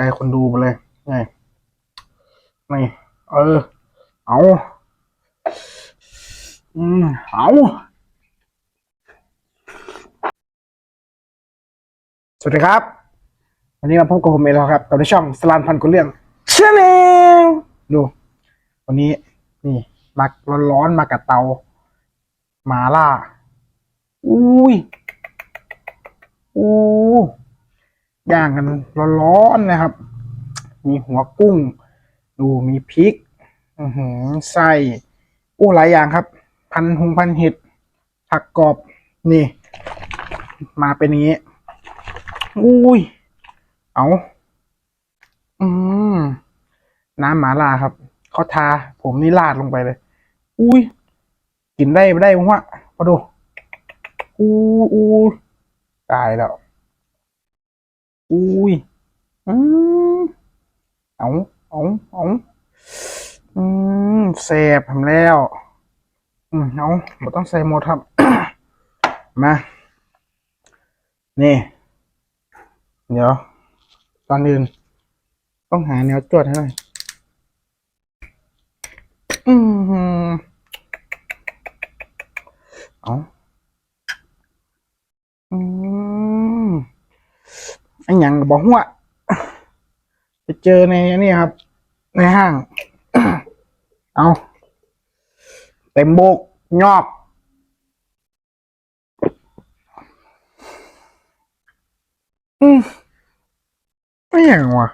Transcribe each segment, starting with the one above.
ใจคนดูไปเลยไงนี่เออ เอาอืมเอาสวัสดีครับ วันนี้มาพบกับผมเองแล้วครับ กับในช่องสลานพันกุเรื่องชาแนลดู วันนี้นี่มาร้อนๆมากับเตาหมาล่า อุ้ยอู้ ย่างกันร้อนๆนะครับ มีหัวกุ้ง ดูมีพริกอือหือไส้อู้หลายอย่างครับ พันหงพันเห็ดผักกรอบนี่ มาเป็นอย่างนี้อุ้ย เอาอืมน้ำหมาล่าครับเขาทา ผมนี่ลาดลงไปเลย อุ้ยกินได้ไม่ได้วะมาดูอู้อู้ตายแล้ว อุ้ยอืมเอาเอาเอาอืมแสบทำแล้ว อืมเอาบ่ต้องใส่หมดครับ มา นี่ เดี๋ยว ตอนอื่น ต้องหาแนวจวดให้หน่อยอืมเอาอืมอันห ยังก็บอกว่าไปเจอในนี่ครับ ในห้าง เอาเต็มโบกยอกอืมไม่อย่างวะ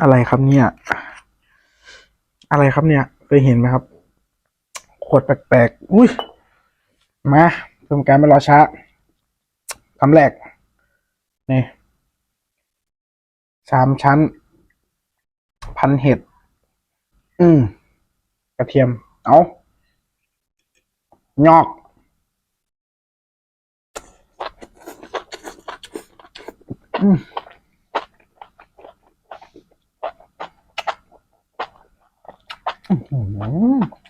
อะไรครับเนี่ย อะไรครับเนี่ย เคยเห็นไหมครับ ขวดแปลกๆ อุ้ย มาเพิ่มการไม่รอช้าคำแรก นี่สามชั้น พันเห็ด อืม กระเทียม เอายอกอืม อื้อหือ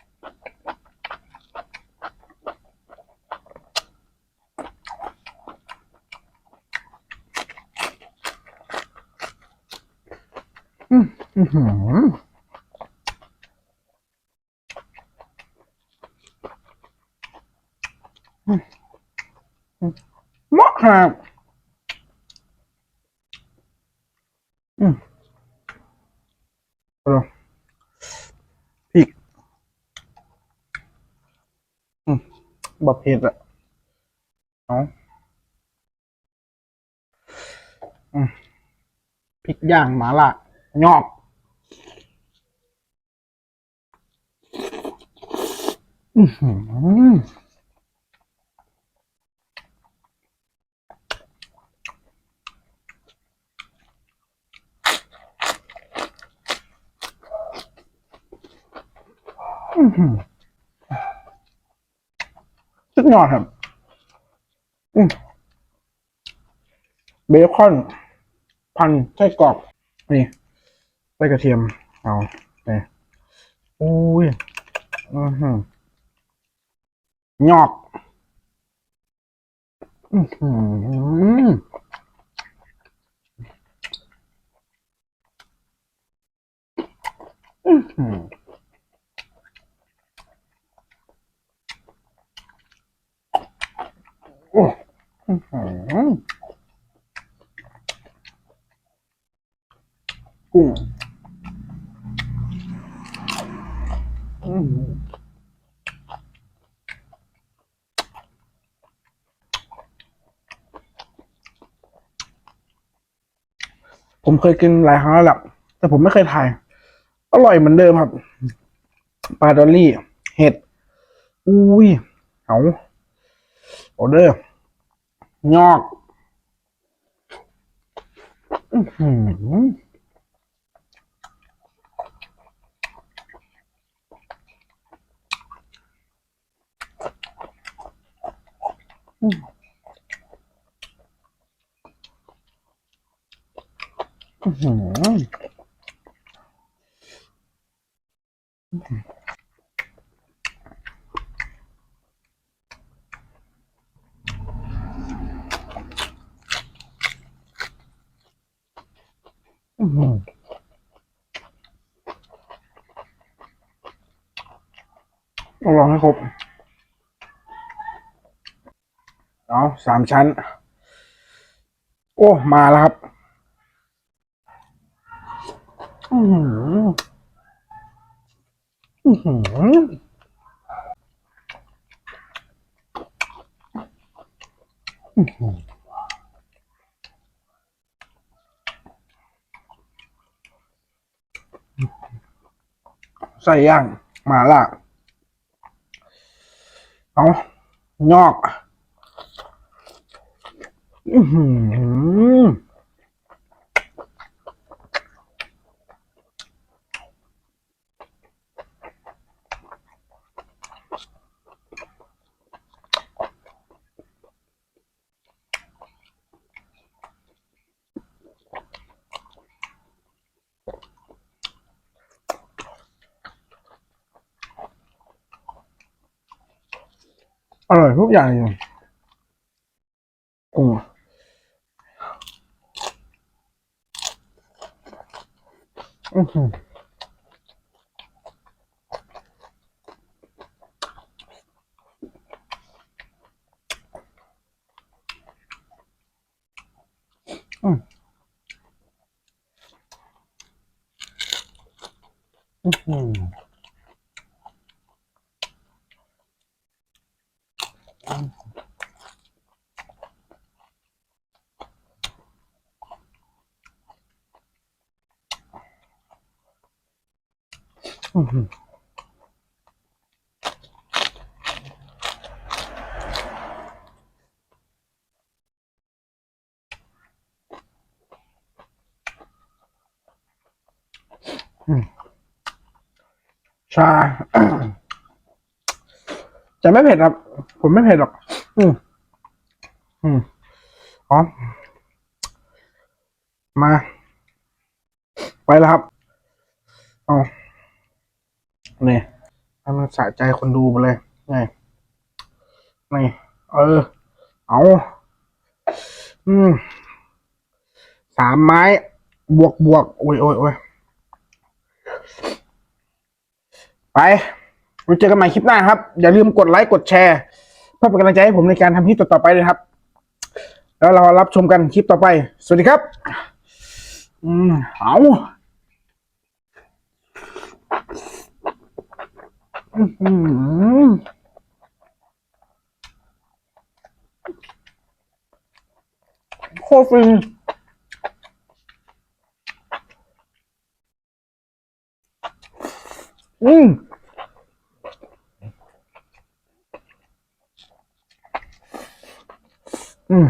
อืมอื้อหืออืมอืมเหมาะคอืมเอาพริก อืม บะเพ็ดอะเอาอืมพริกย่างหมาล่ายอกอือหืออื้อหือ สุดยอดครับเบคอน พันไส้กรอบนี่ไส้กระเทียม เอาเนี่ยอุ้ยอือหือยอกอือหืออือหือโอ้อื้อหือ กุ้งผมเคยกินหลายครั้งแล้วแหละแต่ผมไม่เคยทาย อร่อยเหมือนเดิมครับ ปลาดอลลี่ เห็ด อุ้ย เอาออเดอร์ งอกอื้อหืออืมอื้อหือ อื้อหือ ต้องลองให้ครบ เอาสามชั้น โอ้ มาแล้วครับ อือหืออือหืออื้อหือ ใส่ย่างมาล่ะเอายอก อือ ออร่อยทุกอย่างเลยกุ้งอือหืออืมอือหืออือหืออืม ชาจะไม่เผ็ดครับ ผมไม่เผ็ดหรอก อืมอืมอ๋อมา ไปแล้วครับเอ นี่ให้มันสะใจคนดูไปเลยนี่นี่เออ เอาอืมสามไม้ บวกบวกโอ้ยโอ้ยโอ้ยไปไว้เจอกันใหม่คลิปหน้าครับ อย่าลืมกดไลค์กดแชร์เพื่อเป็นกำลังใจให้ผมในการทำคลิปต่อไปเลยครับ แล้วเรารับชมกันคลิปต่อไป สวัสดีครับ อืมเอา โคตรฟินอืมอืม